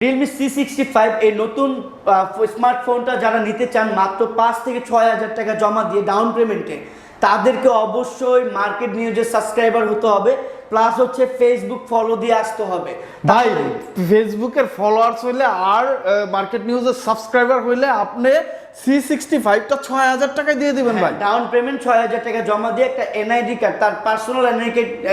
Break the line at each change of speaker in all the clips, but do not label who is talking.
Realme C sixty five এই নতুন স্মার্টফোনটা যারা নিতে চান, মাত্র পাঁচ থেকে ছয় হাজার টাকা জমা দিয়ে ডাউন পেমেন্টে তাদেরকে অবশ্যই মার্কেট নিউজের সাবস্ক্রাইবার হতে হবে প্লাস হচ্ছে ফেসবুক ফলো দিয়ে আসতে হবে।
ভাই ফেসবুকের ফলোয়ার্স হইলে আর মার্কেট নিউজের সাবস্ক্রাইবার হইলে আপনি সি সিক্সটি ফাইভটা ছয় হাজার টাকায় দিয়ে দিবেন ভাই।
ডাউন পেমেন্ট ছয় হাজার টাকা জমা দিয়ে একটা এনআইডি কার্ড তার পার্সোনাল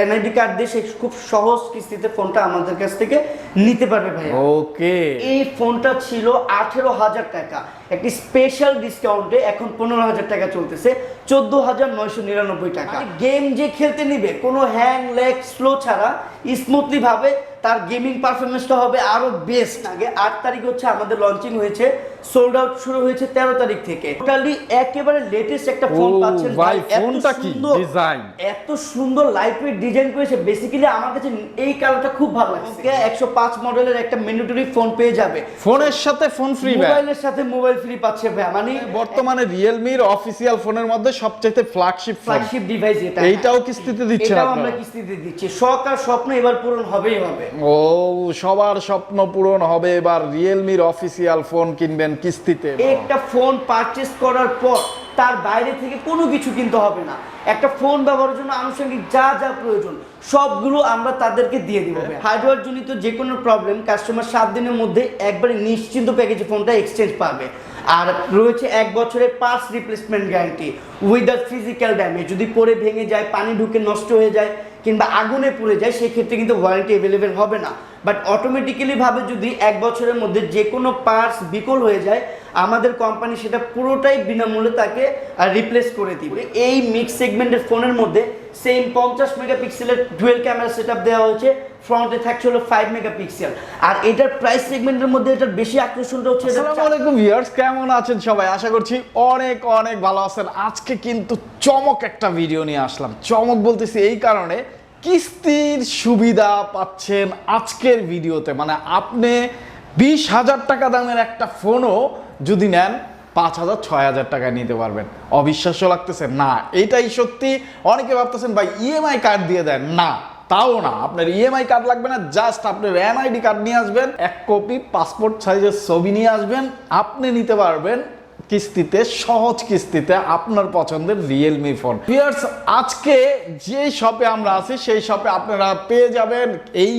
এনআইডি কার্ড দিয়ে সে খুব সহজ কিস্তিতে ফোনটা আমাদের কাছ থেকে নিতে পারবে ভাই
ওকে
এই ফোনটা ছিল আঠেরো হাজার টাকা। একটি স্পেশাল ডিসকাউন্টে এখন পনেরো হাজার টাকা চলতেছে চোদ্দ হাজার নয়শো নিরানব্বই টাকা। গেম যে খেলতে নিবে কোনো হ্যাং লেগ স্লো ছাড়া স্মুথলি ভাবে তার গেমিং পারফরমেন্সটা হবে আরও বেস্ট। আগে আট তারিখ হচ্ছে আমাদের লঞ্চিং হয়েছে সোল্ড আউট শুরু হয়েছে তেরো তারিখ থেকে। টোটালি একেবারে লেটেস্ট একটা ফোন পাচ্ছেন
ভাই,
এত
ফোনটা কি?
সুন্দর-
Design?
এত সুন্দর লাইট ওয়েট ডিজাইন করেছে। বেসিক্যালি আমার কাছে এই কালারটা খুব ভালো লাগছে। একশো পাঁচ মডেলের একটা ম্যান্ডেটরি ফোন পেয়ে যাবে।
ফোনের সাথে ফোন ফ্রি ভাই।
মোবাইলের সাথে মোবাইল ফ্রি পাচ্ছে ভাই। মানে
বর্তমানে রিয়েলমির অফিসিয়াল ফোনের মধ্যে সবচেয়ে ফ্ল্যাগশিপ
ফ্ল্যাগশিপ ডিভাইস এটা
এইটাও কিস্তিতে দিচ্ছে
এটাও আমরা কিস্তিতে দিচ্ছি। শখ আর স্বপ্ন এবার পূরণ হবেই হবে।
ও সবার স্বপ্ন পূরণ হবে এবার রিয়েলমির অফিসিয়াল ফোন কিনবেন কিস্তিতে।
একটা ফোন পারচেস করার পর তার বাইরে থেকে কোনো কিছু কিনতে হবে না। একটা ফোন ব্যবহারের জন্য আনুষঙ্গিক যা যা প্রয়োজন সবগুলো আমরা তাদেরকে দিয়ে দিব। হার্ডওয়্যার জনিত যে কোনো প্রবলেম কাস্টমার সাত দিনের মধ্যে একবারে নিশ্চিন্ত প্যাকেজে ফোনটা এক্সচেঞ্জ পাবে। আর রয়েছে এক বছরের parts replacement guarantee without physical damage যদি পরে ভেঙে যায়, পানি ঢুকে নষ্ট হয়ে যায় কিংবা আগুনে পুড়ে যায়, সেক্ষেত্রে কিন্তু ওয়ারেন্টি অ্যাভেলেবেল হবে না। বাট অটোমেটিক্যালি ভাবে যদি এক বছরের মধ্যে যে কোনো পার্টস বিকল হয়ে যায়, আমাদের কোম্পানি সেটা পুরোটাই বিনামূল্যে তাকে রিপ্লেস করে দিবে। এই মিক্স সেগমেন্টের ফোনের মধ্যে সেম পঞ্চাশ মেগাপিক্সেলের ডুয়েল ক্যামেরা সেট দেওয়া হয়েছে। ফ্রন্টে থাকছে হলো মেগাপিক্সেল আর এটার প্রাইস সেগমেন্টের মধ্যে এটার বেশি আকর্ষণটা হচ্ছে
আসসালামু আলাইকুম ভিউয়ার্স কেমন আছেন সবাই? আশা করছি অনেক অনেক ভালো আছেন। আজকে কিন্তু চমক একটা ভিডিও নিয়ে আসলাম। চমক বলতেছি এই কারণে কিস্তির সুবিধা পাচ্ছেন আজকের ভিডিওতে মানে আপনি বিশ হাজার টাকা দামের একটা ফোনও যদি নেন পাঁচ হাজার ছয় হাজার টাকায় নিতে পারবেন। অবিশ্বাস্য লাগতেছে না। এটাই সত্যি। অনেকে ভাবতেছেন ভাই ইএমআই কার্ড দিয়ে দেন। না। তাও না। আপনার ইএমআই কার্ড লাগবে না জাস্ট আপনার এনআইডি কার্ড নিয়ে আসবেন, এক কপি পাসপোর্ট সাইজের ছবি নিয়ে আসবেন, আপনি নিতে পারবেন কিস্তিতে, সহজ কিস্তিতে আপনার পছন্দের রিয়েলমি ফোন আজকে যে শপে আমরা আছি, সেই শপে আপনারা পেয়ে যাবেন এই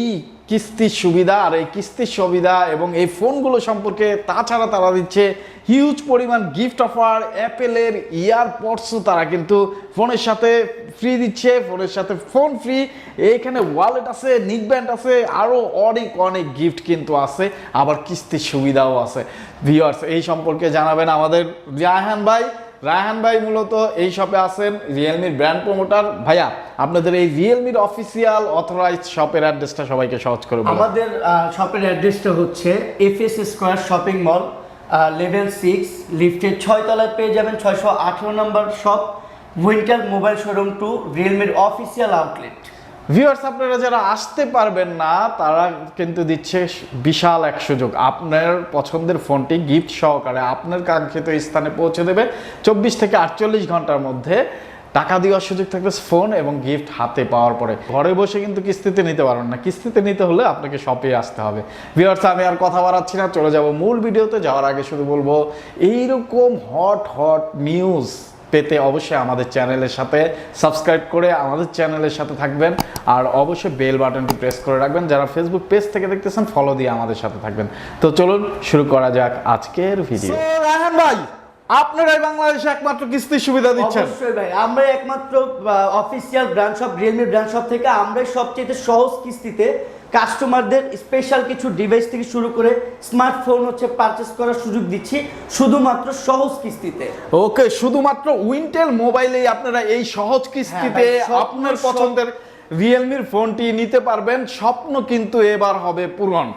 কিস্তির সুবিধা আর এই কিস্তির সুবিধা এবং এই ফোনগুলো সম্পর্কে তাছাড়া তারা দিচ্ছে হিউজ পরিমাণ গিফট অফার অ্যাপেলের ইয়ারপডসও তারা কিন্তু ফোনের সাথে ফ্রি দিচ্ছে, ফোনের সাথে ফোন ফ্রি এখানে ওয়ালেট আছে নিক ব্যান্ড আছে আরও অনেক অনেক গিফট কিন্তু আছে। আবার কিস্তির সুবিধাও আছে। ভিওয়ার্স এই সম্পর্কে জানাবেন আমাদের জাহান ভাই। রায়হান ভাই মূলত এই শপে আছেন রিয়েলমির ব্র্যান্ড প্রমোটার ভাইয়া, আপনাদের এই রিয়েলমির অফিসিয়াল অথরাইজড শপের অ্যাড্রেসটা সবাইকে সহজ করে
আমাদের শপের অ্যাড্রেসটা হচ্ছে FS square shopping mall level six লিফটের ছয় তলায় পেয়ে যাবেন ছয়শো আঠেরো নম্বর shop winter mobile showroom to রিয়েলমির official outlet
viewers আপনারা যারা আসতে পারবেন না, তারা কিন্তু দিচ্ছে বিশাল এক সুযোগ। আপনার পছন্দের ফোনটি গিফট সহকারে আপনার কাঙ্ক্ষিত স্থানে পৌঁছে দেবে। চব্বিশ থেকে আটচল্লিশ ঘণ্টার মধ্যে টাকা দেওয়ার সুযোগ থাকবে ফোন এবং গিফট হাতে পাওয়ার পরে। ঘরে বসে কিন্তু কিস্তিতে নিতে পারবেন না। কিস্তিতে নিতে হলে আপনাকে শপে আসতে হবে। ভিউয়ার্স আমি আর কথা বাড়াচ্ছি না, চলে যাব মূল ভিডিওতে। যাওয়ার আগে শুধু বলব, এইরকম হট হট নিউজ পেতে অবশ্যই আমাদের চ্যানেলের সাথে সাবস্ক্রাইব করে আমাদের চ্যানেলের সাথে থাকবেন। আর অবশ্যই বেল বাটনটি প্রেস করে রাখবেন। যারা ফেসবুক পেজ থেকে দেখতেছেন ফলো দিয়ে আমাদের সাথে থাকবেন। তো চলুন শুরু করা যাক আজকের ভিডিও রাহান ভাই আপনারাই বাংলাদেশে একমাত্র কিস্তির সুবিধা দিচ্ছেন।
অবশ্যই ভাই আমরা একমাত্র official branch shop Realme shop থেকে আমরাই সবচেয়ে সহজ কিস্তিতে কাস্টমারদের স্পেশাল কিছু ডিভাইস থেকে শুরু করে স্মার্টফোন হচ্ছে পারচেস করার সুযোগ দিচ্ছি শুধুমাত্র সহজ কিস্তিতে।
ওকে শুধুমাত্র উইন্টেল মোবাইলেই আপনারা এই সহজ কিস্তিতে
হ্যাঁ স্বপ্ন
আপনার পছন্দের রিয়েলমির ফোনটি নিতে পারবেন স্বপ্ন কিন্তু এবার হবে পূরণ।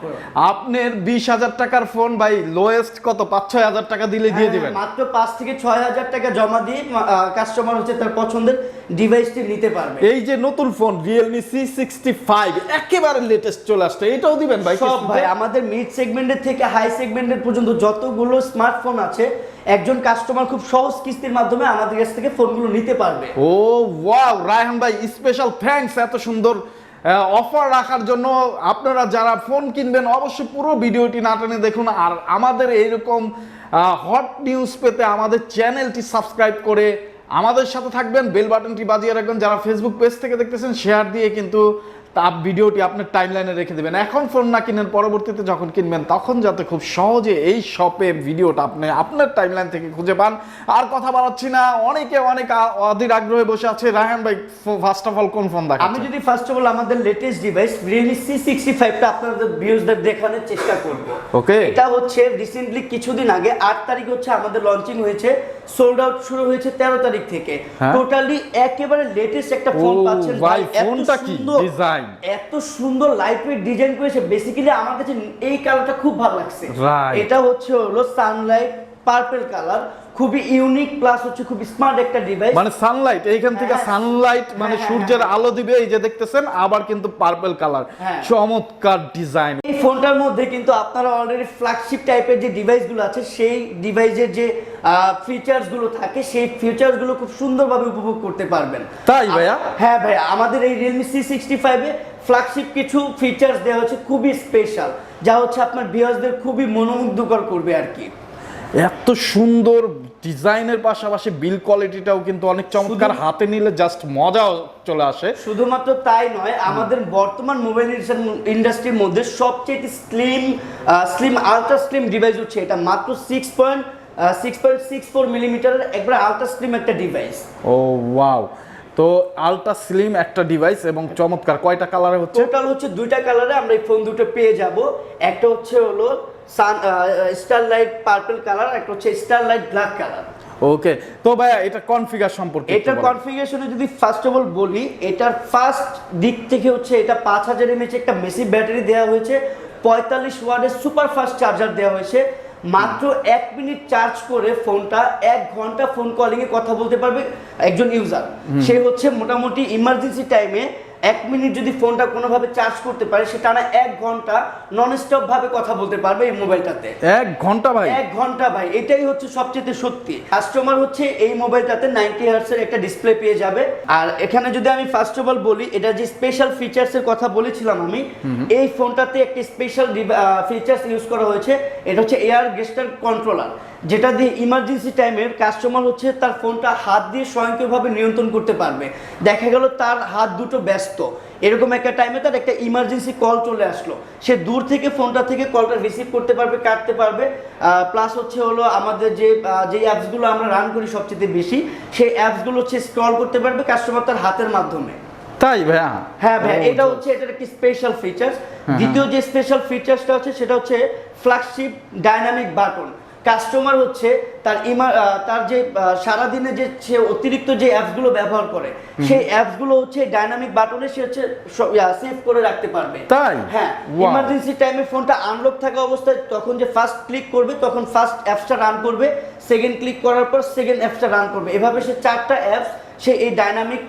আপনার বিশ হাজার টাকার ফোন ভাই লোয়েস্ট কত? পাঁচ ছয় হাজার টাকা দিলে দিয়ে
হ্যাঁ,
দিবেন।
মাত্র পাঁচ থেকে ছয় হাজার টাকা জমা দিয়ে কাস্টমার হচ্ছে তার পছন্দের ডিভাইসটি নিতে পারবে।
এই যে নতুন phone Realme C sixty five একেবারে লেটেস্ট চলে আসছে। এটাও দিবেন ভাই?
সব ভাই আমাদের মিড সেগমেন্টের থেকে হাই সেগমেন্টের পর্যন্ত যতগুলো স্মার্টফোন আছে একজন কাস্টমার খুব সহজ কিস্তির মাধ্যমে আমাদের কাছ থেকে ফোনগুলো নিতে পারবে।
ও ওয়াও রায়হান ভাই স্পেশাল থ্যাঙ্কস এত সুন্দর অফার রাখার জন্য আপনারা যারা ফোন কিনবেন, অবশ্যই পুরো ভিডিওটি না টেনে দেখুন। আর আমাদের এইরকম হট নিউজ পেতে আমাদের চ্যানেলটি সাবস্ক্রাইব করে আমাদের সাথে থাকবেন, বেল বাটনটি বাজিয়ে রাখবেন। যারা ফেসবুক পেজ থেকে দেখতেছেন শেয়ার দিয়ে কিন্তু তা ভিডিওটি আপনার টাইমলাইনে রেখে দেবেন। এখন ফোন না কিনেন পরবর্তীতে যখন কিনবেন তখন যাতে খুব সহজে এই শপে ভিডিওটা আপনি আপনার টাইমলাইন থেকে খুঁজে পান। আর কথা বাড়াচ্ছি না অনেকে অনেক অধীর আগ্রহে বসে আছে। রায়হান ভাই ফার্স্ট অফ অল কোন ফোন
আমি যদি ফার্স্ট অফ অল আমাদের latest device Realme C sixty ফাইভটা আপনাদের ভিউজদের দেখানোর চেষ্টা করব।
ওকে
এটা হচ্ছে রিসেন্টলি কিছুদিন আগে আট তারিখ হচ্ছে আমাদের লঞ্চিং হয়েছে সোল্ড আউট শুরু হয়েছে তেরো তারিখ থেকে।
হ্যাঁ।
টোটালি একেবারে লেটেস্ট একটা ফোন পাচ্ছেন
ভাই, ফোনটা কি?
সুন্দর- এত সুন্দর লাইট ওয়েট ডিজাইন করেছে বেসিক্যালি আমার কাছে এই কালারটা খুব ভালো লাগছে। এটা হচ্ছে হলো সানলাইট পার্পল কালার খুবই ইউনিক প্লাস হচ্ছে খুব স্মার্ট একটা ডিভাইস
মানে সানলাইট এইখান থেকে
হ্যাঁ।
সানলাইট মানে
হ্যাঁ,
সূর্যের আলো দিবে এই যে দেখতেছেন আবার কিন্তু পার্পল কালার
হ্যাঁ।
চমৎকার ডিজাইন
এই ফোনটার মধ্যে কিন্তু আপনারা অলরেডি ফ্ল্যাগশিপ টাইপের যে ডিভাইসগুলো আছে সেই ডিভাইসের যে ফিচার্সগুলো থাকে সেই ফিচার্সগুলো খুব সুন্দরভাবে উপভোগ করতে পারবেন
তাই ভাইয়া?
হ্যাঁ ভাইয়া আমাদের এই রিয়েলমি সি সিক্সটি ফাইভে ফ্ল্যাগশিপ কিছু ফিচার্স দেওয়া হচ্ছে খুবই স্পেশাল যা হচ্ছে আপনার ভিউয়ার্সদের খুবই মনোমুগ্ধকর করবে আর কি
এত সুন্দর ডিজাইনের পাশাপাশি বিল কোয়ালিটিটাও কিন্তু অনেক চমৎকার হাতে নিলে জাস্ট মজাও চলে আসে।
শুধুমাত্র তাই নয় আমাদের বর্তমান মোবাইল ইন্ডাস্ট্রির মধ্যে সবচেয়ে slim slim ultra slim device হচ্ছে এটা। মাত্র six point six point six four মিলিমিটারের একবার আলট্রা স্লিম একটা ডিভাইস
ও ওয়াও তো আলট্রা স্লিম একটা ডিভাইস এবং চমৎকার। কয়টা কালারে হচ্ছে?
টোটাল হচ্ছে দুইটা কালারে আমরা এই ফোন দুটো পেয়ে যাব। একটা হচ্ছে হলো সান স্টারলাইট পার্পল কালার একটা হচ্ছে স্টারলাইট ব্ল্যাক কালার
ওকে তো ভাইয়া এটা কনফিগার সম্পর্কে বলেন।
কনফিগারেশনে যদি ফার্স্ট অফ অল বলি এটার ফার্স্ট দিক থেকে হচ্ছে এটা পাঁচ হাজার এমএচ একটা মেসি ব্যাটারি দেওয়া হয়েছে পঁয়তাল্লিশ ওয়ার্ডের সুপার ফাস্ট চার্জার দেওয়া হয়েছে। মাত্র এক মিনিট চার্জ করে ফোনটা এক ঘণ্টা ফোন কলিং এ কথা বলতে পারবে একজন ইউজার সে হচ্ছে মোটামুটি ইমার্জেন্সি টাইমে এক মিনিট যদি ফোনটা কোনোভাবে চার্জ করতে পারে সে টানা এক ঘণ্টা নন স্টপ ভাবে কথা বলতে পারবে এই মোবাইলটাতে
এক ঘণ্টা ভাই।
এক ঘণ্টা ভাই এটাই হচ্ছে সবচেয়ে সত্যি। কাস্টমার হচ্ছে এই মোবাইলটাতে নাইনটি হার্টসের একটা ডিসপ্লে পেয়ে যাবে। আর এখানে যদি আমি ফার্স্ট অফ অল বলি এটা যে স্পেশাল ফিচার্স এর কথা বলেছিলাম আমি এই ফোনটাতে একটা স্পেশাল ফিচার্স ইউজ করা হয়েছে। এটা হচ্ছে এয়ার গেস্টার কন্ট্রোলার যেটা দিয়ে ইমার্জেন্সি টাইমের কাস্টমার হচ্ছে তার ফোনটা হাত দিয়ে স্বয়ংক্রিয়ভাবে নিয়ন্ত্রণ করতে পারবে। দেখা গেল তার হাত দুটো ব্যস্ত। এরকম একটা টাইমে তার একটা ইমার্জেন্সি কল চলে আসলো। সে দূর থেকে ফোনটা থেকে কলটা রিসিভ করতে পারবে কাটতে পারবে। প্লাস হচ্ছে হলো আমাদের যে যে অ্যাপসগুলো আমরা রান করি সবচেয়ে বেশি সেই অ্যাপসগুলো হচ্ছে স্ক্রল করতে পারবে কাস্টমার তার হাতের মাধ্যমে।
তাই ভাইয়া?
হ্যাঁ
ভাইয়া
এটা হচ্ছে এটার একটি স্পেশাল ফিচার্স দ্বিতীয় যে স্পেশাল ফিচার্সটা হচ্ছে সেটা হচ্ছে ফ্ল্যাগশিপ ডাইনামিক বাটন কাস্টমার হচ্ছে তার ইমা তার যে সারাদিনে যে সে অতিরিক্ত যে অ্যাপসগুলো ব্যবহার করে সেই অ্যাপসগুলো হচ্ছে ডাইনামিক বাটনে সে হচ্ছে সেভ করে রাখতে পারবে
তাই?
হ্যাঁ. ইমার্জেন্সি টাইমে ফোনটা আনলক থাকা অবস্থায় তখন যে ফার্স্ট ক্লিক করবে তখন ফার্স্ট অ্যাপসটা রান করবে সেকেন্ড ক্লিক করার পর সেকেন্ড অ্যাপসটা রান করবে এভাবে সে চারটা অ্যাপস সে এই ডাইনামিক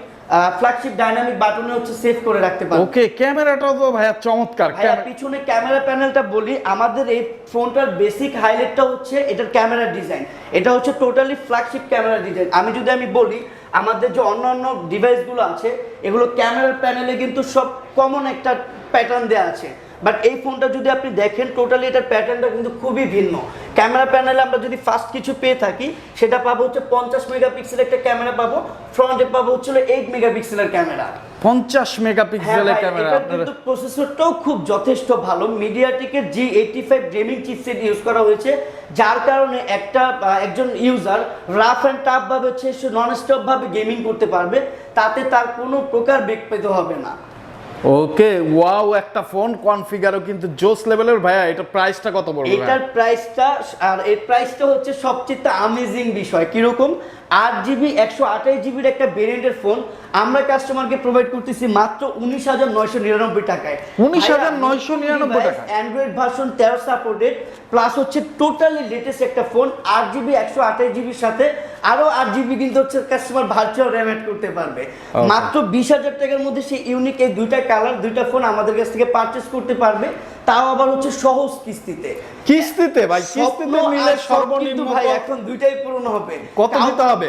ফ্ল্যাগশিপ ডাইনামিক বাটনে হচ্ছে সেভ করে রাখতে পারবেন
ওকে ক্যামেরাটাও তো ভাইয়া চমৎকার।
ভাইয়া পিছনে ক্যামেরা প্যানেলটা বলি আমাদের এই ফোনটার বেসিক হাইলাইটটা হচ্ছে এটার ক্যামেরা ডিজাইন এটা হচ্ছে টোটালি ফ্ল্যাগশিপ ক্যামেরা ডিজাইন আমি যদি আমি বলি আমাদের যে অন্য অন্য ডিভাইসগুলো আছে এগুলো ক্যামেরার প্যানেলে কিন্তু সব কমন একটা প্যাটার্ন দেওয়া আছে। বাট এই ফোনটা যদি আপনি দেখেন টোটালি এটার প্যাটার্নটা কিন্তু খুবই ভিন্ন। ক্যামেরা প্যানেলে আমরা যদি ফার্স্ট কিছু পেয়ে থাকি সেটা পাবো হচ্ছে পঞ্চাশ মেগাপিক্সেলের একটা ক্যামেরা পাবো ফ্রন্টে পাবো হচ্ছে এইট মেগাপিক্সেলের ক্যামেরা
পঞ্চাশ
হ্যাঁ
মেগাপিক্সেলের ক্যামেরা
কিন্তু প্রসেসরটাও খুব যথেষ্ট ভালো। মিডিয়াটেকের G eighty five gaming chipset use করা হয়েছে যার কারণে একটা একজন ইউজার রাফ অ্যান্ড টাফ ভাবে হচ্ছে নন স্টপ ভাবে গেমিং করতে পারবে তাতে তার কোনো প্রকার বেগ পেতে হবে না।
ওকে, ওয়াও, একটা ফোন কনফিগারও কিন্তু জোস লেভেলের। ভাইয়া, এটা প্রাইসটা কত পড়বে?
এটার প্রাইসটা, আর এর প্রাইসটা হচ্ছে সবচেয়ে আমেজিং বিষয়। কীরকম? আট জিবি একশো আঠাশ জিবির একটা ভেরিয়েন্টের ফোন আমরা কাস্টমারকে প্রোভাইড করতেছি মাত্র উনিশ হাজার নয়শো নিরানব্বই টাকায়।
19,999 টাকা?
অ্যান্ড্রয়েড ভার্সন তেরো সাপোর্টেড প্লাস হচ্ছে টোটালি লেটেস্ট একটা ফোন আট জিবি একশো আঠাশ জিবির সাথে আরও আট জিবি কিন্তু হচ্ছে কাস্টমার ভার্চুয়াল র্যাম অ্যাড করতে পারবে। মাত্র বিশ হাজার টাকার মধ্যে সেই ইউনিক এই দুইটা কালার দুইটা ফোন আমাদের কাছ থেকে পারচেস করতে পারবে তাও আবার হচ্ছে সহজ কিস্তিতে।
কিস্তিতে ভাই কিস্তিতে নিলে সর্বনিম্ন
ভাই এখন দুইটাই পূরণ হবে।
কত দিতে হবে?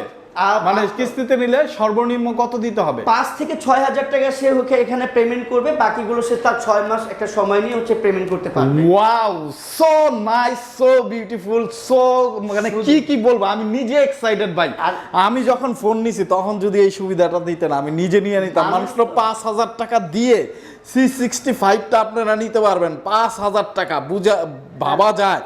মানে কিস্তিতে নিলে সর্বনিম্ন কত দিতে হবে?
পাঁচ থেকে ছয় হাজার টাকা সে হচ্ছে এখানে পেমেন্ট করবে বাকিগুলো সে তার ছয় মাস একটা সময় নিয়ে হচ্ছে পেমেন্ট করতে পারবে।
Wow so nice so beautiful so মানে কি কি বলব আমি নিজে এক্সাইটেড ভাই। আমি যখন ফোন নিছি তখন যদি এই সুবিধাটা দিতেন আমি নিজে নিয়ে নিতাম।
মানুষ
মাত্র পাঁচ হাজার টাকা দিয়ে সি সিক্সটি ফাইভটা আপনারা নিতে পারবেন। পাঁচ হাজার টাকা বুঝা ভাবা যায়।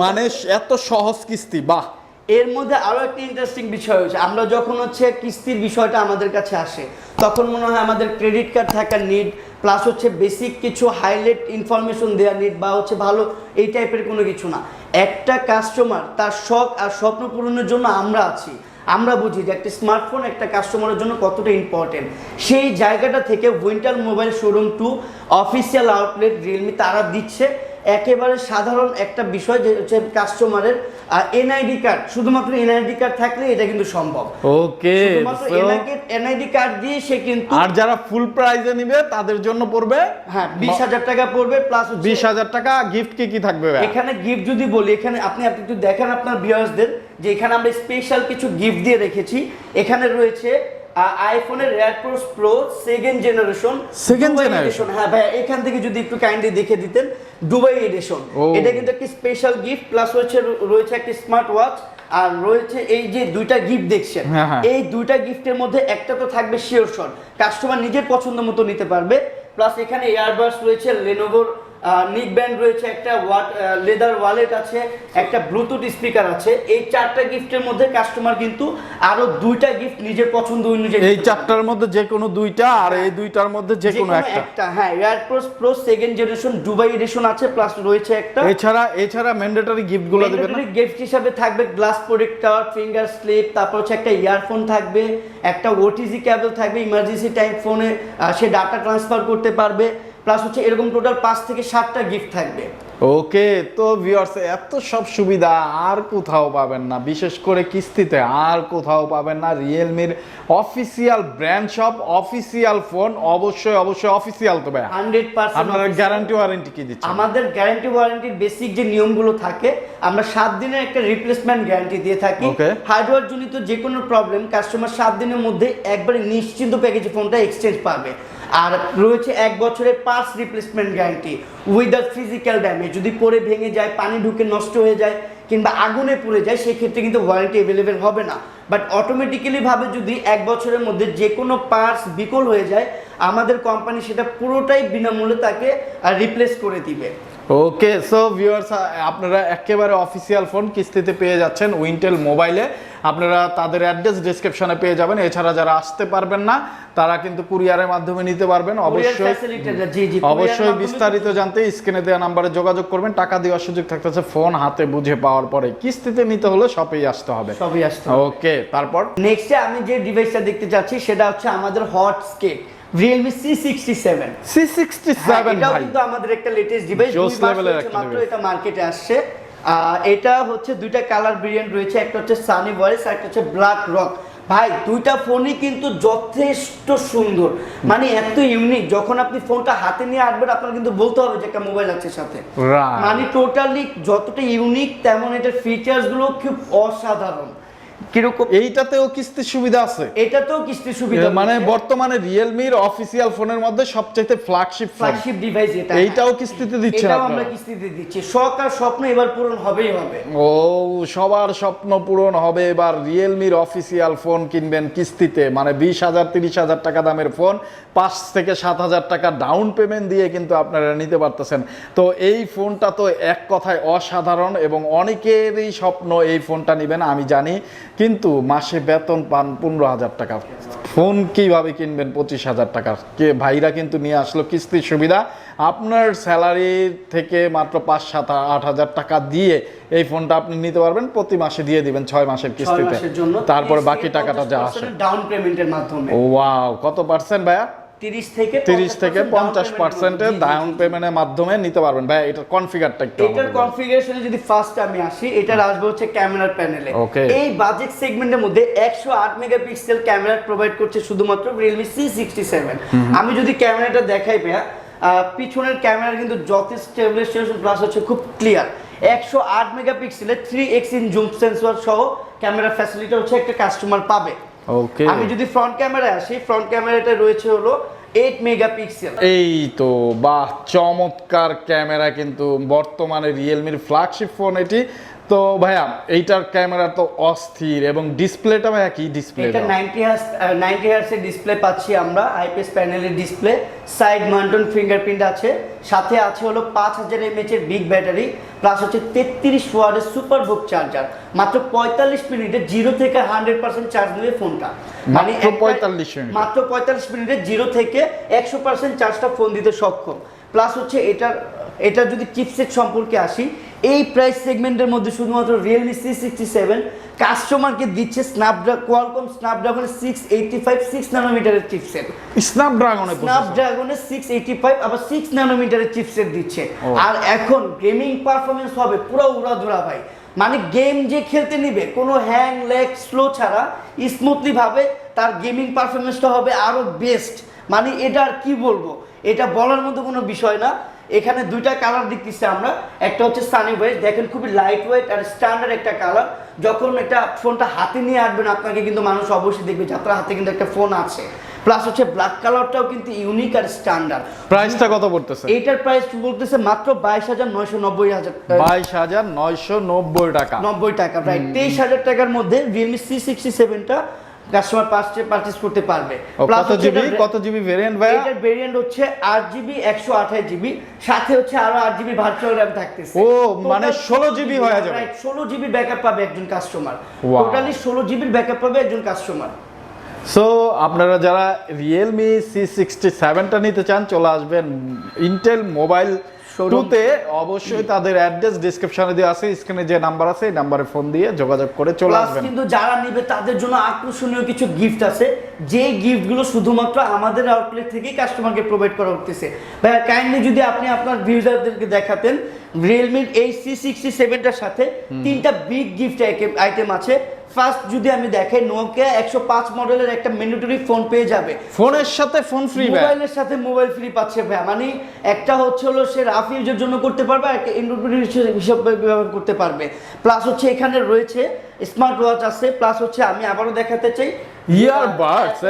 মানে এত সহজ কিস্তি বাহ।
এর মধ্যে আরও একটা ইন্টারেস্টিং বিষয় হচ্ছে আমরা যখন হচ্ছে কিস্তির বিষয়টা আমাদের কাছে আসে, তখন মনে হয় আমাদের ক্রেডিট কার্ড থাকার নিড প্লাস হচ্ছে বেসিক কিছু হাইলাইট ইনফরমেশন দেওয়ার নিড বা হচ্ছে ভালো এই টাইপের কোনো কিছু না। একটা কাস্টমার তার শখ আর স্বপ্ন পূরণের জন্য আমরা আছি। আমরা বুঝি যে একটা স্মার্টফোন একটা কাস্টমারের জন্য কতটা ইম্পর্টেন্ট সেই জায়গাটা থেকে winter mobile showroom to official outlet Realme তারা দিচ্ছে। একেবারে সাধারণ একটা বিষয় যে হচ্ছে কাস্টমারের এনআইডি কার্ড শুধুমাত্র এনআইডি কার্ড থাকলে এটা কিন্তু সম্ভব
ওকে
শুধুমাত্র এনআইডি কার্ড দিয়ে সে কিন্তু
আর যারা ফুল প্রাইজে নিবে তাদের জন্য পড়বে
হ্যাঁ বিশ হাজার টাকা পড়বে প্লাস
বিশ হাজার টাকা গিফট কি কি থাকবে?
এখানে গিফট যদি বলি এখানে আপনি আপনি একটু দেখেন আপনার ভিউয়ার্সদের যে এখানে আমরা স্পেশাল কিছু গিফট দিয়ে রেখেছি এখানে রয়েছে আইফোনের AirPods pro second generation
Second generation?
হ্যাঁ ভাই এখান থেকে যদি একটু কাইন্ডলি দেখে দিতেন দুবাই এডিশন এটা কিন্তু একটি স্পেশাল গিফট প্লাস হচ্ছে রয়েছে একটি স্মার্ট ওয়াচ আর রয়েছে এই যে দুইটা গিফট দেখছেন
হ্যাঁ, হ্যাঁ।
এই দুইটা গিফটের মধ্যে একটা তো থাকবে শিওর শট কাস্টমার নিজের পছন্দ মতো নিতে পারবে প্লাস এখানে ইয়ারবাডস রয়েছে লেনোভোর নিক ব্যান্ড রয়েছে একটা ওয়াট লেদার ওয়ালেট আছে একটা ব্লুটুথ স্পিকার আছে। এই চারটা গিফটের মধ্যে কাস্টমার কিন্তু আরও দুইটা গিফট নিজের পছন্দ অনুযায়ী
এই চারটার মধ্যে যে কোনো দুইটা আর এই দুইটার মধ্যে যে কোনো একটা।
হ্যাঁ AirPods pro second generation Dubai edition আছে প্লাস রয়েছে একটা।
এছাড়া এছাড়া ম্যান্ডেটরি গিফটগুলো দেবেন
গিফট হিসাবে থাকবে গ্লাস প্রোটেক্টর ফিঙ্গার স্লিপ তারপর হচ্ছে একটা ইয়ারফোন থাকবে একটা ওটিজি কেবল থাকবে ইমার্জেন্সি টাইপ ফোনে সে ডাটা ট্রান্সফার করতে পারবে। প্লাস হচ্ছে এরকম টোটাল পাঁচ থেকে সাতটা গিফট থাকবে।
ওকে তো ভিউয়ার্স এত সব সুবিধা আর কোথাও পাবেন না। বিশেষ করে কিস্তিতে আর কোথাও পাবেন না। রিয়েলমির official brand shop official phone অবশ্যই অবশ্যই অফিসিয়াল তো ভাই
হান্ড্রেড
আপনারা
পার্সেন্ট
গ্যারান্টি ওয়ারেন্টি কি দিচ্ছেন?
আমাদের গ্যারান্টি ওয়ারেন্টির বেসিক যে নিয়মগুলো থাকে আমরা সাত দিনের একটা রিপ্লেসমেন্ট গ্যারান্টি দিয়ে থাকি. হার্ডওয়্যার জনিত যে কোনো প্রবলেম কাস্টমার সাত দিনের মধ্যে একবারে নিশ্চিন্ত প্যাকেজে ফোনটা এক্সচেঞ্জ পাবে। আর রয়েছে এক বছরের পাঁচ replacement guarantee without physical damage যদি পরে ভেঙে যায়, পানি ঢুকে নষ্ট হয়ে যায় কিংবা আগুনে পুড়ে যায়, সেক্ষেত্রে কিন্তু ওয়ারেন্টি অ্যাভেলেবেল হবে না। বাট অটোমেটিক্যালিভাবে যদি এক বছরের মধ্যে যে কোনো পার্টস বিকল হয়ে যায়, আমাদের কোম্পানি সেটা পুরোটাই বিনামূল্যে তাকে রিপ্লেস করে দিবে।
ওকে সো ভিউয়ার্স আপনারা একেবারে অফিসিয়াল ফোন কিস্তিতে পেয়ে যাচ্ছেন উইন্টেল মোবাইলে আপনারা তাদের অ্যাড্রেস ডিসক্রিপশনে পেয়ে যাবেন। এছাড়া যারা আসতে পারবেন না তারা কিন্তু কুরিয়ারের মাধ্যমে নিতে পারবেন। অবশ্যই
জি, জি,
অবশ্যই বিস্তারিত জানতে স্ক্রিনে দেওয়া নাম্বারে যোগাযোগ করবেন। টাকা দেওয়ার সুযোগ থাকতেছে ফোন হাতে বুঝে পাওয়ার পরে। কিস্তিতে নিতে হলে শপেই আসতে হবে।
সবই আসতে
ওকে তারপর?
নেক্সটে আমি যে ডিভাইসটা দেখতে চাচ্ছি সেটা হচ্ছে আমাদের হট সিক্সটি সেভেন এটাও
ভাই।
কিন্তু আমাদের একটা লেটেস্ট ডিভাইস মাত্র এটা মার্কেটে আসছে। এটা হচ্ছে দুইটা কালার ভেরিয়েন্ট রয়েছে একটা হচ্ছে সানি ভয়েস আর একটা হচ্ছে ব্ল্যাক রক ভাই দুইটা ফোনই কিন্তু যথেষ্ট সুন্দর। মানে এত ইউনিক যখন আপনি ফোনটা হাতে নিয়ে আসবেন আপনার কিন্তু বলতে হবে যে একটা মোবাইল আছে সাথে। মানে টোটালি যতটা ইউনিক তেমন এটার ফিচার্সগুলো খুব অসাধারণ। কীরকম?
এইটাতেও কিস্তির সুবিধা আছে।
এটাতেও কিস্তি সুবিধা
মানে বর্তমানে রিয়েলমির অফিসিয়াল ফোনের মধ্যে সবচেয়ে ফ্ল্যাগশিপ
ফ্ল্যাগশিপ ডিভাইস এটা।
এইটাও কিস্তিতে দিচ্ছেন
এটাও? আমরা কিস্তিতে দিচ্ছি। শখ আর স্বপ্ন এবার পূরণ হবেই হবে।
ও সবার স্বপ্ন পূরণ হবে এবার রিয়েলমির অফিসিয়াল ফোন কিনবেন কিস্তিতে। মানে বিশ হাজার তিরিশ হাজার টাকা দামের ফোন পাঁচ থেকে সাত হাজার টাকা ডাউন পেমেন্ট দিয়ে কিন্তু আপনারা নিতে পারতেছেন। তো এই ফোনটা তো এক কথায় অসাধারণ এবং অনেকেরই স্বপ্ন এই ফোনটা নেবেন আমি জানি। কিন্তু মাসে বেতন পান পনেরো হাজার টাকা। ফোন কীভাবে কিনবেন পঁচিশ হাজার টাকার কে ভাইরা কিন্তু নিয়ে আসলো কিস্তির সুবিধা। আপনার স্যালারি থেকে মাত্র পাঁচ সাত আট হাজার টাকা দিয়ে এই ফোনটা আপনি নিতে পারবেন। প্রতি মাসে দিয়ে দিবেন ছয় মাসের কিস্তিতে। তারপরে বাকি টাকাটা যা আসে।
ডাউন পেমেন্টের মাধ্যমে।
ওয়াও কত পার্সেন্ট ভাইয়া?
তিরিশ থেকে
তিরিশ থেকে
50%
পঞ্চাশ
down
পার্সেন্টের
payment জি, জি,
ডাউন। পেমেন্টের মাধ্যমে নিতে পারবেন। ভাই এটার কনফিগারটা একটু
এটার কনফিগারেশনে যদি ফার্স্ট আমি আসি এটার আসবে হচ্ছে ক্যামেরার প্যানেলে এই বাজেট সেগমেন্টের মধ্যে একশো আট মেগাপিক্সেল ক্যামেরা প্রোভাইড করছে শুধুমাত্র সিক্সটি সেভেন আমি যদি ক্যামেরাটা দেখাই আহ, পিছনের ক্যামেরা কিন্তু যথেষ্ট স্টেবিলাইজেশন প্লাস হচ্ছে খুব ক্লিয়ার একশো আট মেগাপিক্সেলের three X in zoom sensor সহ ক্যামেরা ফ্যাসিলিটি হচ্ছে একটা কাস্টমার পাবে।
ওকে
আমি যদি ফ্রন্ট ক্যামেরা আসি ফ্রন্ট ক্যামেরাটা রয়েছে হলো 8 মেগাপিক্সেল
এই তো বাহ চমৎকার ক্যামেরা কিন্তু বর্তমানে রিয়েলমির ফ্ল্যাগশিপ ফোন এটি। তো ভাইয়া এইটার ক্যামেরা তো অস্থির এবং ডিসপ্লেটা ভাইয়া কি ডিসপ্লে
এটা নাইনটি হার্স নাইনটি হার্সের ডিসপ্লে পাচ্ছি আমরা আইপিএস প্যানেলের ডিসপ্লে সাইড মাউন্টন ফিঙ্গারপ্রিন্ট আছে সাথে আছে হলো পাঁচ হাজার এমএচ এর বিগ ব্যাটারি প্লাস হচ্ছে তেত্রিশ ওয়ার্ডের সুপার বুক চার্জার মাত্র পঁয়তাল্লিশ মিনিটে জিরো থেকে হান্ড্রেড পার্সেন্ট চার্জ নেবে ফোনটা মানে
মাত্র
একটা-
45 মিনিটে?
মাত্র পঁয়তাল্লিশ মিনিটে জিরো থেকে একশো পার্সেন্ট চার্জটা ফোন দিতে সক্ষম। প্লাস হচ্ছে এটার এটা যদি চিপসেট সম্পর্কে আসি এই প্রাইস সেগমেন্টের মধ্যে শুধুমাত্র রিয়েলমি সি সিক্সটি সেভেন কাস্টমারকে দিচ্ছে স্ন্যাপড্রা Qualcomm Snapdragon six eighty five six নানোমিটারের chipset
স্ন্যাপড্রাগনে
স্ন্যাপড্রাগনের সিক্স এইটি ফাইভ আবার সিক্স নানোমিটারের চিপসেট দিচ্ছে। আর এখন গেমিং পারফরমেন্স হবে পুরো উড়াধুরা ভাই। মানে গেম যে খেলতে নিবে কোনো হ্যাং লেগ স্লো ছাড়া স্মুথলি ভাবে তার গেমিং পারফরমেন্সটা হবে আরও বেস্ট মানে এটা আর কি বলব? এটা বলার মতো কোনো বিষয় না। এখানে দুইটা কালার দেখতেছি আমরা। একটা হচ্ছে সানি ওয়েট দেখেন খুবই লাইট ওয়েট আর স্ট্যান্ডার্ড একটা কালার যখন এটা ফোনটা হাতে নিয়ে আসবেন আপনাকে কিন্তু মানুষ অবশ্যই দেখবে যে আপনার হাতে কিন্তু একটা ফোন আছে। প্লাস হচ্ছে ব্ল্যাক কালারটাও কিন্তু ইউনিক আর স্ট্যান্ডার্ড
প্রাইসটা কত পড়তেছে?
এইটার প্রাইস বলতেছে মাত্র বাইশ হাজার নয়শো নব্বই হাজার।
বাইশ হাজার নয়শো নব্বই টাকা।
নব্বই টাকা প্রায় তেইশ হাজার টাকার মধ্যে রিয়েলমি সি সিক্সটি সেভেনটা কাস্টমার পারচেস করতে পারবে
কত জিবি কত জিবি ভেরিয়েন্ট ভাইয়া
এটার ভেরিয়েন্ট হচ্ছে আট জিবি একশো আঠাশ জিবি সাথে হচ্ছে আরও আট জিবি ভার্চুয়াল র্যাম থাকতেছে
ও, মানে 16 জিবি হয়ে যাবে।
ষোলো জিবি ব্যাকআপ পাবে একজন কাস্টমার. টোটালি ষোলো জিবির ব্যাকআপ পাবে একজন কাস্টমার
সো আপনারা যারা রিয়েলমি সি সিক্সটি সেভেনটা নিতে চান চলে আসবেন ইন্টেল মোবাইল। টুতে অবশ্যই তাদের অ্যাড্রেস ডিসক্রিপশনে দেওয়া আছে স্ক্রিনে যে নাম্বার আছে এই নাম্বারে ফোন দিয়ে যোগাযোগ করে চলে
প্লাস
আসবেন।
কিন্তু যারা নেবে তাদের জন্য আকর্ষণীয় কিছু গিফট আছে। যে গিফটগুলো শুধুমাত্র আমাদের আউটলেট থেকেই কাস্টমারকে প্রোভাইড করা হতেছে ভাইয়া কাইন্ডলি যদি আপনি আপনার ভিউজারদেরকে দেখাতেন রিয়েলমির এই সি সিক্সটি সেভেনটার সাথে তিনটা বিগ গিফট আইটেম আছে। ফার্স্ট যদি আমি দেখে নোকিয়া একশো পাঁচ মডেলের একটা মেন্ডেটরি ফোন পেয়ে যাবে।
ফোনের সাথে ফোন ফ্রি
মোবাইলের সাথে মোবাইল ফ্রি পাচ্ছে ভাই। মানে একটা হচ্ছে হলো সে রাফ ইউজের জন্য করতে পারবে আর একটা ইন্ডোর হিসাবে ব্যবহার করতে পারবে। প্লাস হচ্ছে এখানে রয়েছে স্মার্ট ওয়াচ আছে প্লাস হচ্ছে আমি আবারও দেখাতে চাই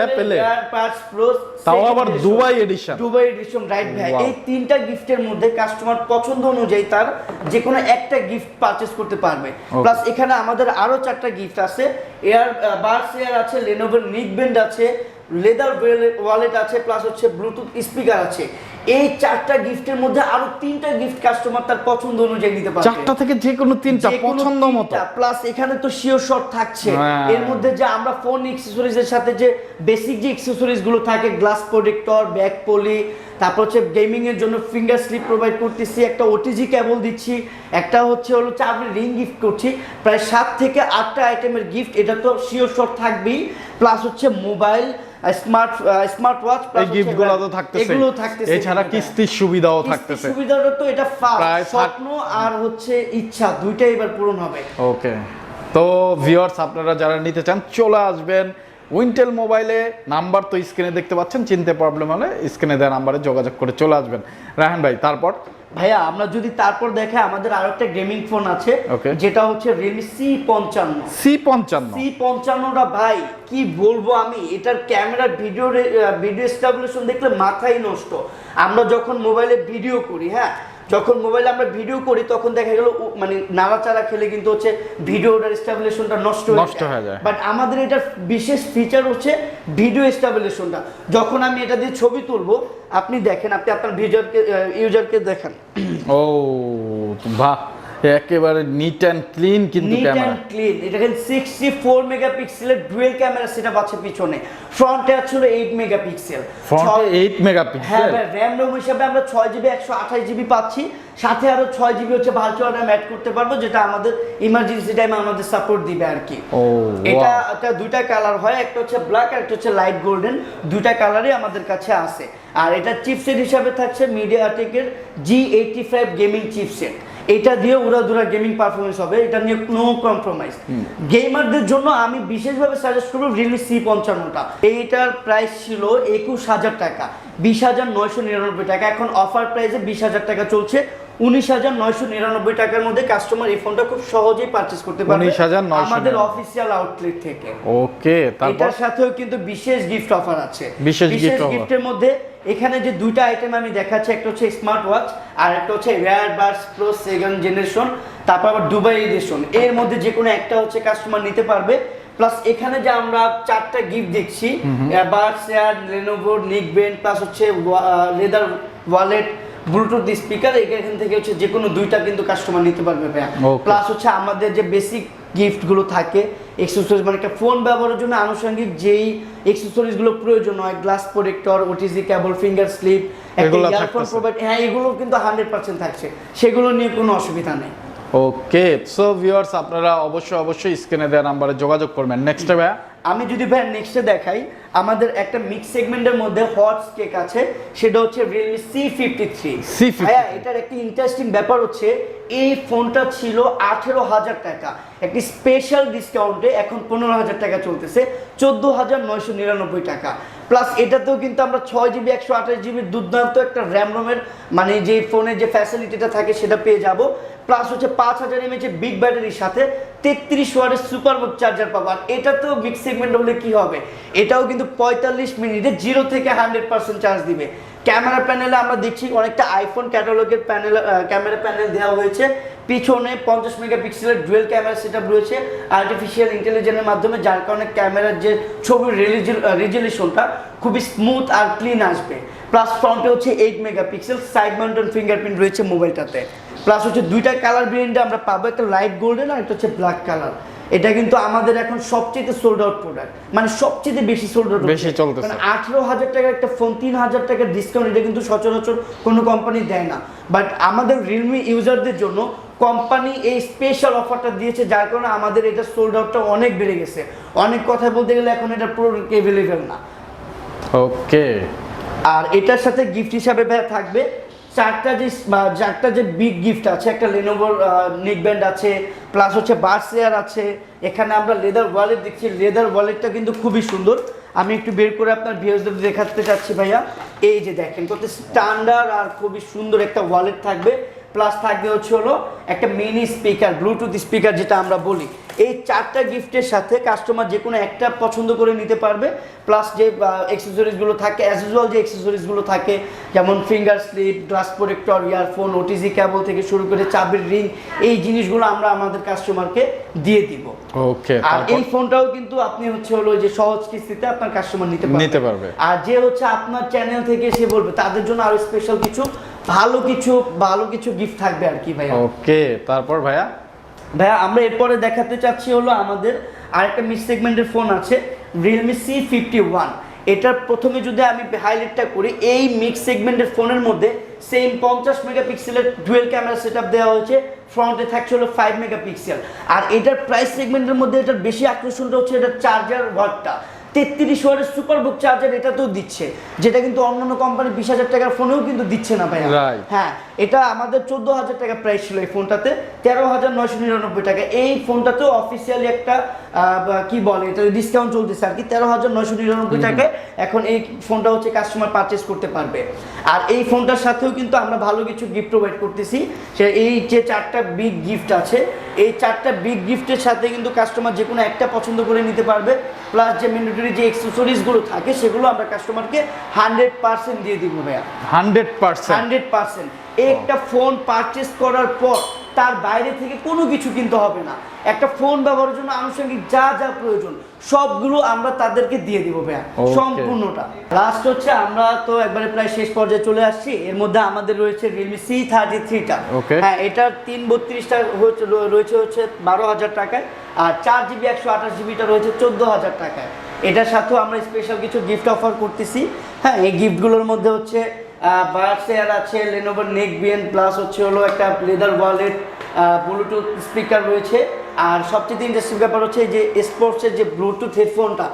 Apple এর।
ইয়ারবাডস প্রো
তাও আবার Dubai edition
Dubai edition right ভাই? এই তিনটা গিফটের মধ্যে কাস্টমার পছন্দ অনুযায়ী তার যে কোনো একটা গিফট পারচেজ করতে পারবে। প্লাস এখানে আমাদের আরও চারটা গিফট আছে। এয়ার বার্স এয়ার আছে লেনোভোর নিক ব্যান্ড আছে লেদার ওয়ালেট আছে প্লাস হচ্ছে ব্লুটুথ স্পিকার আছে। এই চারটা গিফটের মধ্যে আরও তিনটা গিফট কাস্টমার তার পছন্দ অনুযায়ী নিতে পারবে।
চারটা থেকে যে কোনো তিনটা পছন্দ মতো।
প্লাস এখানে তো শিওর শট থাকছে।
হ্যাঁ।
এর মধ্যে যে আমরা ফোন অ্যাকসেসরিজ এর সাথে যে বেসিক যে এক্সেসরিজগুলো থাকে গ্লাস প্রোটেক্টর ব্যাক পলি তারপর হচ্ছে গেমিং এর জন্য ফিঙ্গার স্লিপ প্রোভাইড করতেছি একটা ওটিজি কেবল দিচ্ছি একটা হচ্ছে হলো চাবি রিং গিফট করছি। প্রায় সাত থেকে আটটা আইটেমের গিফট এটা তো শিওর শট থাকবেই। প্লাস হচ্ছে মোবাইল স্মার্ট স্মার্ট ওয়াচ
এই গিফটগুলো তো থাকতেছে।
এগুলো থাকতেছে
এছাড়া
এখানে।
কিস্তির সুবিধাও
কিস্তির
থাকতেছে।
সুবিধাটা তো এটা
প্রায়
স্বপ্ন আর হচ্ছে ইচ্ছা দুইটাই এবার পূরণ হবে।
ওকে তো ভিউয়ার্স আপনারা যারা নিতে চান চলে আসবেন। উইন্টেল মোবাইলে নাম্বার তো স্ক্রিনে দেখতে পাচ্ছেন চিনতে প্রবলেম হলে স্ক্রিনে দেওয়া নাম্বারে যোগাযোগ করে চলে আসবেন। রাহান ভাই তারপর?
ভাইয়া আমরা যদি তারপর দেখে আমাদের আরও একটা গেমিং ফোন আছে. যেটা হচ্ছে রিয়েলমি সি পঞ্চান্ন।
সি পঞ্চান্ন।
সি পঞ্চান্নটা ভাই কি বলব আমি এটার ক্যামেরা ভিডিও ভিডিও স্টাবলিশন দেখলে মাথাই নষ্ট। আমরা যখন মোবাইলে ভিডিও করি হ্যাঁ যখন মোবাইলে আমরা ভিডিও করি তখন দেখা গেল মানে নাড়াচাড়া খেলে কিন্তু হচ্ছে ভিডিওটার স্টাবলিশনটা নষ্ট
নষ্ট হয়ে যায়।
বাট আমাদের এটা বিশেষ ফিচার হচ্ছে ভিডিও স্টাবলিশনটা যখন আমি এটা দিয়ে ছবি তুলবো আপনি দেখেন আপনি আপনার ভিউজারকে ইউজারকে দেখেন।
ও বাহ। একেবারে নিট অ্যান্ড ক্লিন কিন্তু
নিট
ক্যামেরা
অ্যান্ড ক্লিন এটা সিক্সটি ফোর মেগাপিক্সেলের ডুয়েল ক্যামেরা সেটা আছে পিছনে। ফ্রন্টে ছিল এইট মেগাপিক্সেল
ফ্রন্টে এইট
হ্যাঁ
মেগাপিক্সেল
ভাই র্যাম রোম হিসাবে আমরা ছয় জিবি একশো আঠাশ জিবি পাচ্ছি। সাথে আরও ছয় জিবি হচ্ছে ভার্চুয়াল র্যাম অ্যাড করতে পারব যেটা আমাদের ইমার্জেন্সি টাইমে আমাদের সাপোর্ট দিবে আর কি।
ও
এটা এটা দুইটা কালার হয় একটা হচ্ছে ব্ল্যাক আর একটা হচ্ছে লাইট গোল্ডেন দুইটা কালারই আমাদের কাছে আছে। আর এটা চিপসেট হিসাবে থাকছে মিডিয়াটেকের G eighty five gaming chipset এটা দিয়ে উড়াধুরা গেমিং পারফরমেন্স হবে এটা নিয়ে নো কম্প্রোমাইজ গেমারদের জন্য আমি বিশেষভাবে সাজেস্ট করব রিয়েলমি সি পঞ্চান্নটা। এইটার প্রাইস ছিল একুশ হাজার টাকা বিশ হাজার নয়শো নিরানব্বই টাকা। এখন অফার প্রাইসে বিশ হাজার টাকা চলছে। উনিশ হাজার নয়শো নিরানব্বই টাকার মধ্যে কাস্টমার এই ফোনটা খুব সহজেই পারচেস করতে পারবে।
19,999
আমাদের অফিসিয়াল আউটলেট থেকে।
ওকে
এটার সাথেও কিন্তু বিশেষ গিফট অফার আছে।
বিশেষ
গিফটের মধ্যে এখানে যে দুইটা আইটেম আমি দেখাচ্ছি একটা হচ্ছে স্মার্ট ওয়াচ আর একটা হচ্ছে rare buds pro second generation তারপর আবার দুবাই এডিশন এর মধ্যে যে কোনো একটা হচ্ছে কাস্টমার নিতে পারবে। প্লাস এখানে যে আমরা চারটা গিফট দেখছি buds air Lenovo neckband plus হচ্ছে লেদার ওয়ালেট ব্লুটুথ স্পিকার এখান থেকে হচ্ছে যে কোনো দুইটা কিন্তু কাস্টমার নিতে পারবে ভাইয়া। প্লাস হচ্ছে আমাদের যে বেসিক গিফটগুলো থাকে এক্সেসরিজ মানে একটা ফোন ব্যবহারের জন্য আনুষঙ্গিক যেই এক্সেসরিজগুলো প্রয়োজন হয় glass protector OTG cable finger slip earphone provide হ্যাঁ এগুলো কিন্তু হান্ড্রেড পার্সেন্ট থাকছে। সেগুলো নিয়ে কোনো অসুবিধা নেই।
ওকে সো ভিউয়ার্স আপনারা অবশ্যই অবশ্যই স্ক্রিনে দেওয়া নাম্বারে যোগাযোগ করবেন। নেক্সট ভাইয়া।
আমি যদি ভাই নেক্সটে দেখাই আমাদের একটা মিক্স সেগমেন্টের মধ্যে হট কেক আছে সেটা হচ্ছে Realme C fifty three
C53
ভাইয়া এটার একটি ইন্টারেস্টিং ব্যাপার হচ্ছে এই ফোনটা ছিল আঠেরো হাজার টাকা। একটি স্পেশাল ডিসকাউন্টে এখন পনেরো হাজার টাকা চলতেছে চোদ্দ হাজার নয়শো নিরানব্বই টাকা। প্লাস এটাতেও কিন্তু আমরা ছয় জিবি একশো আঠাশ জিবির দুর্দান্ত একটা র্যাম রোমের মানে যে ফোনের যে ফ্যাসিলিটিটা থাকে সেটা পেয়ে যাব। প্লাস হচ্ছে পাঁচ হাজার এমএচ বিগ ব্যাটারির সাথে তেত্রিশ ওয়ার্ডের সুপার বুক চার্জার পাবো। আর এটা তো বিগ সেগমেন্ট হলে কি হবে? এটাও কিন্তু পঁয়তাল্লিশ মিনিটে জিরো থেকে হান্ড্রেড পার্সেন্ট চার্জ দিবে। ক্যামেরা প্যানেলে আমরা দেখছি অনেকটা আইফোন ক্যাটালগের প্যানেল ক্যামেরা প্যানেল দেওয়া হয়েছে। পিছনে পঞ্চাশ মেগাপিক্সেলের ডুয়েল ক্যামেরা সেট রয়েছে। আর্টিফিশিয়াল ইন্টেলিজেন্সের মাধ্যমে, যার কারণে ক্যামেরার যে ছবির রেজলিউশনটা খুবই স্মুথ আর ক্লিন আসবে। প্লাস ফ্রন্টে হচ্ছে eight megapixel side mounted fingerprint রয়েছে মোবাইলটাতে প্লাস হচ্ছে দুইটা কালার ভেরিয়েন্টে আমরা পাবো একটা লাইট গোল্ডেন আর একটা হচ্ছে ব্ল্যাক কালার এটা কিন্তু আমাদের এখন সবচেয়ে সোল্ড আউট প্রোডাক্ট মানে সবচেয়ে বেশি সোল্ড আউট
বেশি চলতেছে।
মানে আঠেরো হাজার টাকার একটা ফোন তিন হাজার টাকার ডিসকাউন্ট এটা কিন্তু সচরাচর কোনো কোম্পানি দেয় না। বাট আমাদের রিয়েলমি ইউজারদের জন্য কোম্পানি এই স্পেশাল অফারটা দিয়েছে যার কারণে আমাদের এটা সোল্ড আউটটা অনেক বেড়ে গেছে। অনেক কথা বলতে গেলে এখন এটা প্রোডাক্ট অ্যাভেলেবেল না।
ওকে
আর এটার সাথে গিফট হিসাবে থাকবে চারটা যে চারটা যে বিগ গিফট আছে, একটা লেনোভোর নেক ব্যান্ড আছে প্লাস হচ্ছে বার্স চেয়ার আছে, এখানে আমরা লেদার ওয়ালেট দেখছি লেদার ওয়ালেটটা কিন্তু খুবই সুন্দর। আমি একটু বের করে আপনার ভিউজদের দেখাতে চাচ্ছি ভাইয়া। এই যে দেখেন, কত স্ট্যান্ডার্ড আর খুবই সুন্দর একটা ওয়ালেট থাকবে। প্লাস থাকবে হচ্ছে হলো একটা মিনি স্পিকার ব্লুটুথ স্পিকার যেটা আমরা বলি। এই চারটা গিফটের সাথে কাস্টমার যে কোনো একটা পছন্দ করে নিতে পারবে। প্লাস যে অ্যাক্সেসরিজগুলো থাকে অ্যাজ ইউজুয়াল যে অ্যাক্সেসরিজগুলো থাকে যেমন finger slip glass protector earphone OTG cable থেকে শুরু করে চাবির রিং এই জিনিসগুলো আমরা আমাদের কাস্টমারকে দিয়ে দিব।
ওকে
আর এই ফোনটাও কিন্তু আপনি হচ্ছে হলো যে সহজ কিস্তিতে আপনার কাস্টমার নিতে পারবে।
নিতে পারবে।
আর যে হচ্ছে আপনার চ্যানেল থেকে সে বলবে তাদের জন্য আরও স্পেশাল কিছু ভালো কিছু ভালো কিছু গিফট থাকবে আর কি ভাইয়া।
ওকে তারপর ভাইয়া?
ভাইয়া আমরা এরপরে দেখাতে চাচ্ছি হলো আমাদের আরেকটা মিড সেগমেন্টের ফোন আছে রিয়েলমি সি ফিফটি ওয়ান এটার প্রথমে যদি আমি হাইলাইটটা করি এই মিক্স সেগমেন্টের ফোনের মধ্যে সেম পঞ্চাশ মেগাপিক্সেলের ডুয়েল ক্যামেরা সেট দেওয়া হয়েছে ফ্রন্টে থাকছে হলো ফাইভ মেগাপিক্সেল আর এটার প্রাইস সেগমেন্টের মধ্যে এটার বেশি আকর্ষণটা হচ্ছে এটার চার্জার ওয়াটটা তেত্রিশ ওয়াটের সুপার বুক চার্জার এটাতেও দিচ্ছে। যেটা কিন্তু অন্যান্য কোম্পানি বিশ হাজার টাকার ফোনেও কিন্তু দিচ্ছে না
ভাই.
হ্যাঁ এটা আমাদের চোদ্দ হাজার টাকা প্রাইস ছিল এই ফোনটাতে তেরো হাজার নয়শো নিরানব্বই টাকা। এই ফোনটাতেও অফিসিয়ালি একটা কি বলে এটা ডিসকাউন্ট চলতেছে আর কি। তেরো হাজার নয়শো নিরানব্বই টাকায় এখন এই ফোনটা হচ্ছে কাস্টমার পারচেস করতে পারবে। আর এই ফোনটার সাথেও কিন্তু আমরা ভালো কিছু গিফট প্রোভাইড করতেছি। সে এই যে চারটা বিগ গিফট আছে এই চারটা বিগ গিফটের সাথে কিন্তু কাস্টমার যে কোনো একটা পছন্দ করে নিতে পারবে। প্লাস যে ম্যান্ডেটরি যে এক্সেসরিজগুলো থাকে সেগুলো আমরা কাস্টমারকে হান্ড্রেড পার্সেন্ট দিয়ে দিব ভাইয়া।
হান্ড্রেড পার্সেন্ট
হান্ড্রেড পার্সেন্ট একটা ফোন পারচেস করার পর তার বাইরে থেকে কোনো কিছু কিনতে হবে না। একটা ফোন ব্যবহারের জন্য আনুষঙ্গিক যা যা প্রয়োজন সবগুলো আমরা তাদেরকে দিয়ে দিব ভাইয়া। সম্পূর্ণটা। লাস্ট হচ্ছে আমরা তো একবারে প্রায় শেষ পর্যায়ে চলে আসছি। এর মধ্যে আমাদের রয়েছে রিয়েলমি সি থার্টি থ্রিটা. হ্যাঁ এটার তিন বত্রিশটা হচ্ছে রয়েছে হচ্ছে বারো হাজার টাকায়। আর চার জিবি একশো আঠাশ জিবিটা রয়েছে চোদ্দ হাজার টাকায়। এটার সাথেও আমরা স্পেশাল কিছু গিফট অফার করতেছি। হ্যাঁ এই গিফটগুলোর মধ্যে হচ্ছে বার চেয়ার আছে লেনোভার নেক বিএন প্লাস হচ্ছে হলো একটা লেদার ওয়ালেট ব্লুটুথ স্পিকার রয়েছে। আর সবচেয়ে ইন্টারেস্টিং ব্যাপার হচ্ছে যে স্পোর্টসের যে ব্লুটুথ হেডফোনটা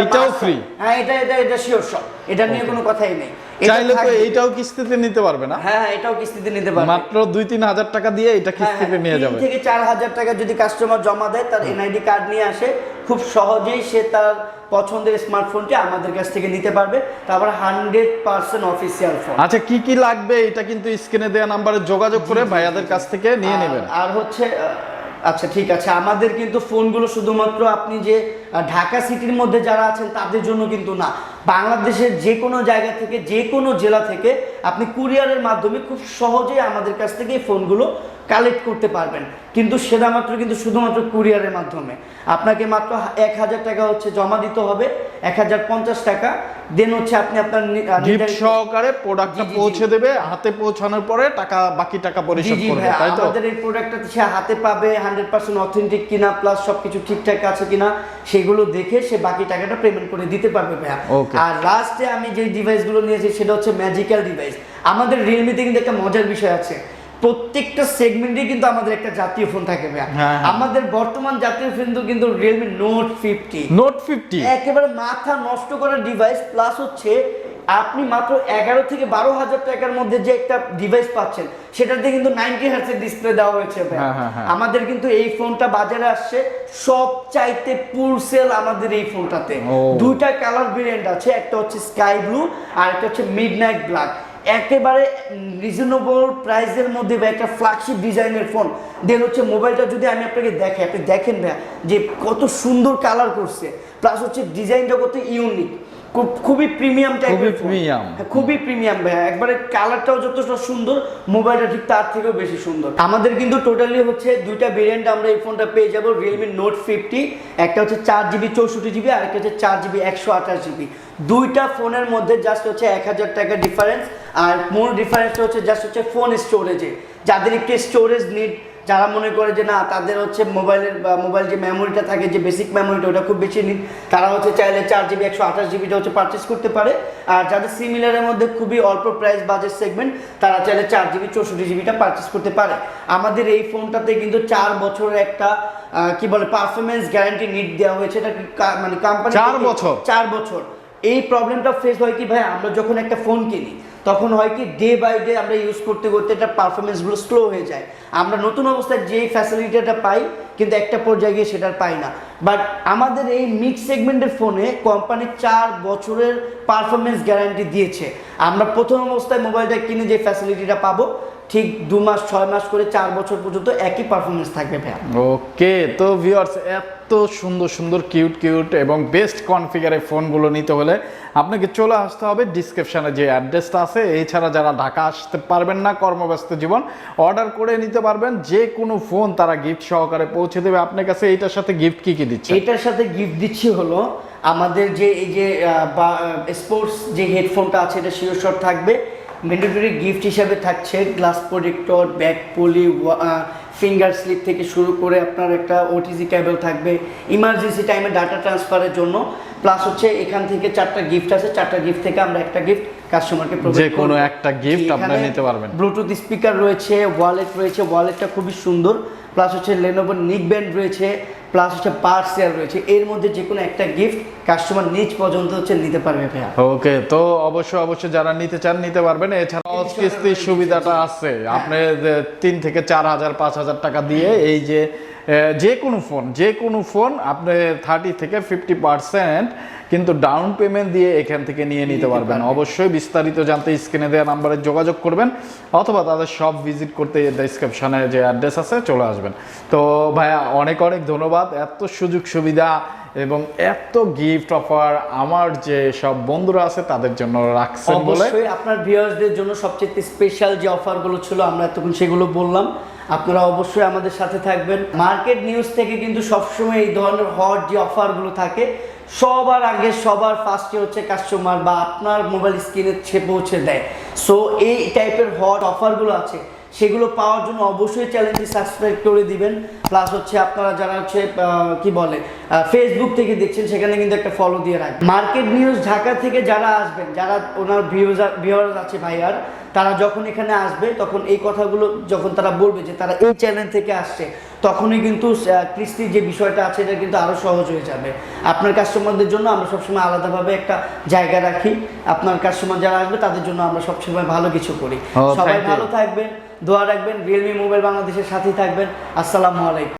এটাও ফ্রি
হ্যাঁ এটা এটা এটা শিওর সব এটা নিয়ে কোনো কথাই নেই।
চাইলে তো। এইটাও কিস্তিতে নিতে পারবে না?
হ্যাঁ হ্যাঁ, এটাও কিস্তিতে নিতে পারবে।
মাত্র দুই তিন হাজার টাকা দিয়ে এটা
হ্যাঁ,
কিস্তিতে
হ্যাঁ,
নিয়ে যাবে।
থেকে চার হাজার টাকা যদি কাস্টমার জমা দেয় তার এনআইডি কার্ড নিয়ে আসে খুব সহজেই সে তার পছন্দের স্মার্টফোনটি আমাদের কাছ থেকে নিতে পারবে। তারপর হান্ড্রেড পার্সেন্ট অফিসিয়াল ফোন
আচ্ছা কি কি লাগবে? এটা কিন্তু স্ক্রিনে দেওয়া নাম্বারে যোগাযোগ করে ভাইয়াদের কাছ থেকে নিয়ে নেবেন।
আর হচ্ছে আচ্ছা ঠিক আছে। আমাদের কিন্তু ফোনগুলো শুধুমাত্র আপনি যে ঢাকা সিটির মধ্যে যারা আছেন তাদের জন্য কিন্তু না। বাংলাদেশের যে কোনো জায়গা থেকে যে কোনো জেলা থেকে আপনি কুরিয়ারের মাধ্যমে খুব সহজেই আমাদের কাছ থেকে এই ফোনগুলো কালেক্ট করতে পারবেন। কিন্তু সেটা মাত্র কিন্তু শুধুমাত্র কুরিয়ারের মাধ্যমে। আপনাকে মাত্র এক হাজার টাকা হচ্ছে জমা দিতে হবে এক হাজার পঞ্চাশ টাকা। দেন হচ্ছে আপনি আপনার
গিফট সহকারে প্রোডাক্টটা। পৌঁছে দেবে হাতে পৌঁছানোর পরে টাকা বাকি টাকা পরিশোধ করবে তাই তো?
আমাদের এই প্রোডাক্টটা সে হাতে পাবে হান্ড্রেড পার্সেন্ট অথেন্টিক কিনা প্লাস সবকিছু ঠিকঠাক আছে কিনা সেগুলো দেখে সে বাকি টাকাটা পেমেন্ট করে দিতে পারবে ভাইয়া. আর লাস্টে আমি যে ডিভাইসগুলো নিয়েছি সেটা হচ্ছে ম্যাজিক্যাল ডিভাইস আমাদের রিয়েলমিতে কিন্তু একটা মজার বিষয় আছে। প্রত্যেকটা সেগমেন্টে কিন্তু আমাদের একটা জাতীয় ফোন থাকে
হ্যাঁ, হ্যাঁ।
আমাদের বর্তমান জাতীয় ফোন কিন্তু Realme note fifty
note fifty
একেবারে মাথা নষ্ট করার ডিভাইস প্লাস হচ্ছে আপনি মাত্র এগারো থেকে বারো হাজার টাকার মধ্যে যে একটা ডিভাইস পাচ্ছেন সেটাতে কিন্তু নাইনটি হার্সের ডিসপ্লে দেওয়া হয়েছে ভাই।
হ্যাঁ, হ্যাঁ, হ্যাঁ।
আমাদের কিন্তু এই ফোনটা বাজারে আসছে সব চাইতে পুর সেল আমাদের এই ফোনটাতে দুইটা কালার ভেরিয়েন্ট আছে একটা হচ্ছে স্কাই ব্লু আর একটা হচ্ছে মিড নাইট ব্ল্যাক একেবারে রিজনেবল প্রাইসের মধ্যে বা একটা ফ্ল্যাগশিপ ডিজাইনের ফোন দেন হচ্ছে মোবাইলটা যদি আমি আপনাকে দেখাই আপনি দেখেন ভাইয়া যে কত সুন্দর কালার করছে। প্লাস হচ্ছে ডিজাইনটা কত ইউনিক খুবই প্রিমিয়াম টাইপের
premium।
হ্যাঁ, খুবই প্রিমিয়াম ভাইয়া। একবারে কালারটাও যথেষ্ট সুন্দর মোবাইলটা ঠিক তার থেকেও বেশি সুন্দর। আমাদের কিন্তু টোটালি হচ্ছে দুইটা ভেরিয়েন্ট আমরা এই ফোনটা পেয়ে যাব রিয়েলমি নোট ফিফটি একটা হচ্ছে চার জিবি চৌষট্টি জিবি আর একটা হচ্ছে চার জিবি একশো আঠাশ জিবি দুইটা ফোনের মধ্যে জাস্ট হচ্ছে এক হাজার টাকা ডিফারেন্স আর মূল ডিফারেন্সটা হচ্ছে জাস্ট হচ্ছে ফোন স্টোরেজে যাদের একটু স্টোরেজ নিড যারা মনে করে যে না তাদের হচ্ছে মোবাইলের মোবাইল যে মেমোরিটা থাকে যে বেসিক মেমোরিটা ওটা খুব বেশি নিন। তারা হচ্ছে চাইলে চার জিবি একশো আঠাশ জিবিটা হচ্ছে পারচেস করতে পারে। আর যাদের সিমিলারের মধ্যে খুবই অল্প প্রাইস বাজেট সেগমেন্ট তারা চাইলে চার জিবি চৌষট্টি জিবিটা পারচেস করতে পারে। আমাদের এই ফোনটাতে কিন্তু চার বছরের একটা কি বলে পারফরমেন্স গ্যারান্টি নিট দেওয়া হয়েছে। এটা মানে কোম্পানি
চার বছর?
চার বছর। এই প্রবলেমটা ফেস হয় কি ভাই? আমরা যখন একটা ফোন কিনি তখন হয় কি ডে বাই ডে আমরা ইউজ করতে করতে এটা পারফরমেন্সগুলো স্লো হয়ে যায়। আমরা নতুন অবস্থায় যেই ফ্যাসিলিটিটা পাই, কিন্তু একটা পর্যায়ে গিয়ে সেটা পাই না। বাট আমাদের এই মিক্স সেগমেন্টের ফোনে কোম্পানি চার বছরের পারফরমেন্স গ্যারান্টি দিয়েছে। আমরা প্রথম অবস্থায় মোবাইলটা কিনে যে ফ্যাসিলিটিটা পাবো ঠিক দু মাস ছয় মাস করে চার বছর পর্যন্ত একই পারফরমেন্স থাকবে ভাইয়া।
ওকে তো ভিউয়ার্স এত সুন্দর সুন্দর কিউট কিউট এবং বেস্ট কনফিগারের ফোনগুলো নিতে হলে আপনাকে চলে আসতে হবে ডিসক্রিপশানে যে অ্যাড্রেসটা আছে। এছাড়া যারা ঢাকা আসতে পারবেন না কর্মব্যস্ত জীবন অর্ডার করে নিতে পারবেন। যে কোনো ফোন তারা গিফট সহকারে পৌঁছে দেবে। আপনার কাছে এইটার সাথে গিফট কি কি দিচ্ছে?
এটার সাথে গিফট দিচ্ছি হলো আমাদের যে এই যে স্পোর্টস যে হেডফোনটা আছে এটা শিওর থাকবে। ম্যান্ডেটরি গিফট হিসাবে থাকছে glass protector back poly finger slip থেকে শুরু করে আপনার একটা ওটিসি ক্যাবেল থাকবে। ইমার্জেন্সি টাইমে ডাটা ট্রান্সফারের জন্য। প্লাস হচ্ছে এখান থেকে চারটা গিফট আছে। চারটা গিফট থেকে আমরা একটা গিফট কাস্টমারকে
যে কোনো একটা গিফট আপনারা নিতে পারবেন।
ব্লুটুথ স্পিকার রয়েছে ওয়ালেট রয়েছে ওয়ালেটটা খুবই সুন্দর। প্লাস হচ্ছে লেনোভো নিক ব্যান্ড রয়েছে। প্লাস হচ্ছে পার শেয়ার রয়েছে। এর মধ্যে যে কোনো একটা গিফট কাস্টমার নিজ পর্যন্ত হচ্ছে নিতে পারবে ভাইয়া।
ওকে তো অবশ্যই অবশ্যই যারা নিতে চান নিতে পারবেন। এছাড়া কিস্তির সুবিধাটা আছে। আপনি তিন থেকে চার হাজার পাঁচ হাজার টাকা দিয়ে এই যে যে কোনো ফোন যে কোনো ফোন আপনি থার্টি থেকে ফিফটি পার্সেন্ট কিন্তু ডাউন পেমেন্ট দিয়ে এখান থেকে নিয়ে নিতে পারবেন।
পারবেন।
অবশ্যই বিস্তারিত জানতে স্ক্রিনে দেওয়া নাম্বারে যোগাযোগ করবেন অথবা তাদের সব ভিজিট করতে ডিসক্রিপশনে যে অ্যাড্রেস আছে চলে আসবেন। তো ভাইয়া অনেক অনেক ধন্যবাদ। এত সুযোগ সুবিধা এবং এত গিফট অফার আমার যে সব বন্ধুরা আছে তাদের জন্য রাখছেন বলে।
অবশ্যই আপনার ভিউয়ার্সদের জন্য সবচেয়ে স্পেশাল যে অফারগুলো ছিল, আমরা এতক্ষণ সেগুলো বললাম। আপনারা অবশ্যই আমাদের সাথে থাকবেন। মার্কেট নিউজ থেকে কিন্তু সবসময় এই ধরনের হট যে অফারগুলো থাকে, সবার আগে, সবার ফার্স্টে হচ্ছে কাস্টমার বা আপনার মোবাইল স্ক্রিনে সে পৌঁছে দেয়। সো এই টাইপের হট অফারগুলো আছে সেগুলো পাওয়ার জন্য অবশ্যই চ্যানেলটি সাবস্ক্রাইব করে দিবেন। প্লাস হচ্ছে আপনারা যারা হচ্ছে কি বলে ফেসবুক থেকে দেখছেন, সেখানে কিন্তু একটা ফলো দিয়ে রাখবেন। মার্কেট নিউজ ঢাকা থেকে যারা আসবেন, যারা ওনার ভিউজার ভিউয়ার আছে, ভাইয়ার তারা যখন এখানে আসবে তখন এই কথাগুলো যখন তারা বলবে যে তারা এই চ্যানেল থেকে আসছে তখনই কিন্তু কিস্তির যে বিষয়টা আছে এটা কিন্তু আরও সহজ হয়ে যাবে। আপনার কাস্টমারদের জন্য আমরা সবসময় আলাদাভাবে একটা জায়গা রাখি। আপনার কাস্টমার যারা আসবে তাদের জন্য আমরা সবসময় ভালো কিছু করি।
Oh,
সবাই ভালো থাকবেন দোয়া রাখবেন রিয়েলমি মোবাইল বাংলাদেশের সাথেই থাকবেন। আসসালামু আলাইকুম।